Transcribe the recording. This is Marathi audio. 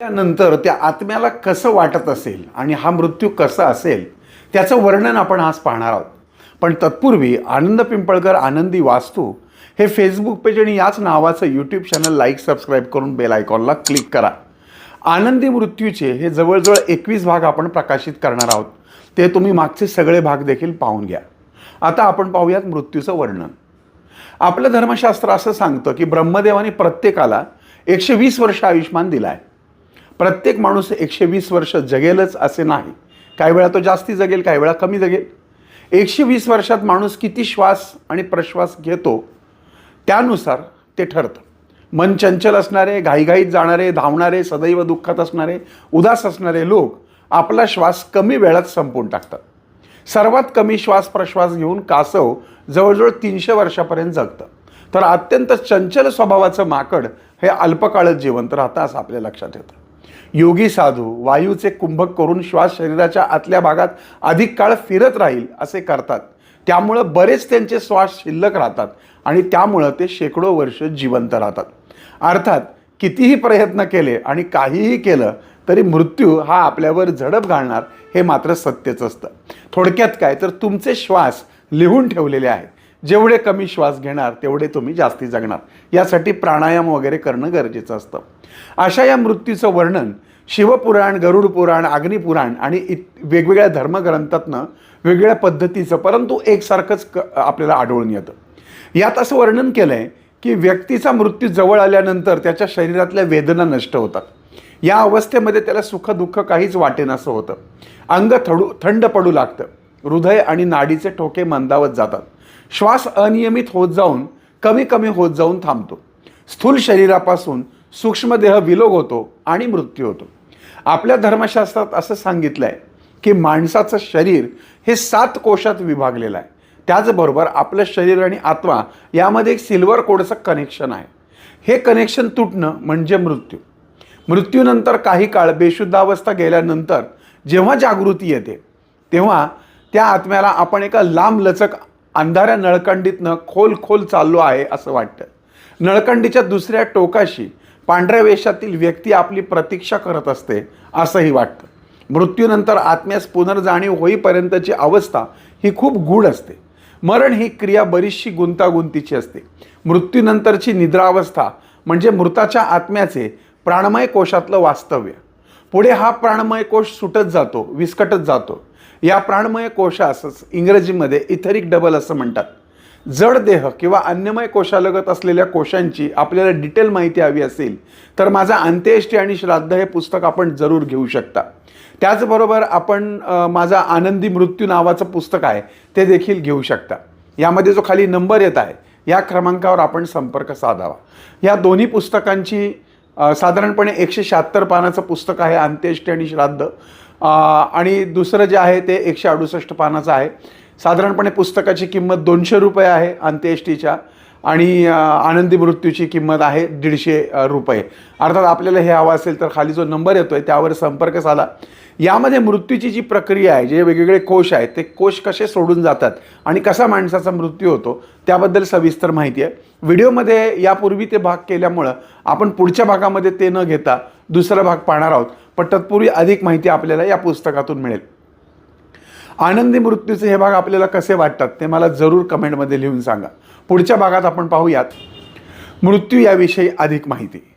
त्यानंतर त्या आत्म्याला कसं वाटत असेल आणि हा मृत्यू कसा असेल त्याचं वर्णन आपण आज पाहणार आहोत. पण तत्पूर्वी आनंद पिंपळकर आनंदी वास्तू हे फेसबुक पेज आणि याच नावाचं यूट्यूब चॅनल लाईक सबस्क्राईब करून बेल आयकॉनला क्लिक करा. आनंदी मृत्यूचे हे जवळजवळ एकवीस भाग आपण प्रकाशित करणार आहोत. ते तुम्ही मागचे सगळे भाग देखील पाहून घ्या. आता आपण पाहूयात मृत्यूचं वर्णन. आपलं धर्मशास्त्र असं सांगतं की ब्रह्मदेवाने प्रत्येकाला एकशे वीस वर्ष आयुष्मान दिलं आहे. प्रत्येक माणूस एकशे वीस वर्ष जगेलच असे नाही. काही वेळा तो जास्ती जगेल काही वेळा कमी जगेल. एकशे वीस वर्षात माणूस किती श्वास आणि प्रश्वास घेतो त्यानुसार ते ठरतं. मन चंचल असणारे घाईघाईत जाणारे धावणारे सदैव दुःखात असणारे उदास असणारे लोक आपला श्वास कमी वेळात संपवून टाकतात. सर्वात कमी श्वास प्रश्वास घेऊन कासव जवळजवळ तीनशे वर्षापर्यंत जगतं. तर अत्यंत चंचल स्वभावाचं माकड हे अल्पकाळच जिवंत राहतं असं आपल्या लक्षात येतं. योगी साधू वायूचे कुंभक करून श्वास शरीराच्या आतल्या भागात अधिक काळ फिरत राहील असे करतात. त्यामुळं बरेच त्यांचे श्वास शिल्लक राहतात आणि त्यामुळं ते शेकडो वर्ष जिवंत राहतात. अर्थात कितीही प्रयत्न केले आणि काहीही केलं तरी मृत्यू हा आपल्यावर झडप घालणार हे मात्र सत्यच असतं. थोडक्यात काय? तर तुमचे श्वास लिहून ठेवलेले आहेत. जेवढे कमी श्वास घेणार तेवढे तुम्ही जास्ती जगणार. यासाठी प्राणायाम वगैरे करणं गरजेचं असतं. अशा या मृत्यूचं वर्णन शिवपुराण गरुड पुराण अग्निपुराण आणि इत वेगवेगळ्या धर्मग्रंथातनं वेगवेगळ्या पद्धतीचं परंतु एकसारखंच क आपल्याला आढळून येतं. यात असं वर्णन केलं आहे की व्यक्तीचा मृत्यू जवळ आल्यानंतर त्याच्या शरीरातल्या वेदना नष्ट होतात. या अवस्थेमध्ये त्याला सुखदुःख काहीच काहीच वाटेनासं होतं. अंग थडू थंड पडू लागतं. हृदय आणि नाडीचे ठोके मंदावत जातात. श्वास अनियमित होत जाऊन कमी कमी होत जाऊन थांबतो. स्थूल शरीरापासून सूक्ष्मदेह विलोग होतो आणि मृत्यू होतो. आपल्या धर्मशास्त्रात असं सांगितलं आहे की माणसाचं शरीर हे सात कोशात विभागलेलं आहे. त्याचबरोबर आपलं शरीर आणि आत्मा यामध्ये एक सिल्वर कोडचं कनेक्शन आहे. हे कनेक्शन तुटणं म्हणजे मृत्यू. मृत्यूनंतर काही काळ बेशुद्धावस्था गेल्यानंतर जेव्हा जागृती येते तेव्हा त्या आत्म्याला आपण एका लांब लचक अंधाऱ्या नळकंडीतनं खोल खोल चाललो आहे असं वाटतं. नळकंडीच्या दुसऱ्या टोकाशी पांढऱ्या वेशातील व्यक्ती आपली प्रतीक्षा करत असते असंही वाटतं. मृत्यूनंतर आत्म्यास पुनर्जाणीव होईपर्यंतची अवस्था ही खूप गूढ असते. मरण ही क्रिया बरीचशी गुंतागुंतीची असते. मृत्यूनंतरची निद्रावस्था म्हणजे मृताच्या आत्म्याचे प्राणमय कोशातलं वास्तव्य. पुढे हा प्राणमय कोश सुटत जातो विस्कटत जातो. या प्राणमय कोशासच इंग्रजीमध्ये इथरिक डबल असं म्हणतात. जड देह किंवा अन्यमय कोशालगत असलेल्या कोशांची आपल्याला डिटेल माहिती हवी असेल तर माझा अंत्येष्टी आणि श्राद्ध हे पुस्तक आपण जरूर घेऊ शकता. त्याचबरोबर आपण माझा आनंदी मृत्यू नावाचं पुस्तक आहे ते देखील घेऊ शकता. यामध्ये जो खाली नंबर येत आहे या क्रमांकावर आपण संपर्क साधावा. या दोन्ही पुस्तकांची साधारणपणे एकशे शहात्तर पानाचं पुस्तक आहे अंत्येष्टी आणि श्राद्ध. आणि दुसरं जे आहे ते एकशे अडुसष्ट पानाचं आहे. साधारणपणे पुस्तकाची किंमत दोनशे रुपये आहे अंत्येष्टीच्या. आणि आनंदी मृत्यूची किंमत आहे दीडशे रुपये. अर्थात आपल्याला हे हवं असेल तर खाली जो नंबर येतो आहे त्यावर संपर्क साधा. यामध्ये मृत्यूची जी प्रक्रिया आहे जे वेगवेगळे कोश आहेत ते कोश कसे सोडून जातात आणि कसा माणसाचा मृत्यू होतो त्याबद्दल सविस्तर माहिती आहे. व्हिडिओमध्ये यापूर्वी ते भाग केल्यामुळं आपण पुढच्या भागामध्ये ते न घेता दुसरा भाग पाहणार आहोत. पण तत्पूर्वी अधिक माहिती आपल्याला या पुस्तकातून मिळेल. आनंदी मृत्यूचे हे भाग आपल्याला कसे वाटतात ते मला जरूर कमेंटमध्ये लिहून सांगा. पुढच्या भागात आपण पाहूयात. मृत्यू याविषयी अधिक माहिती.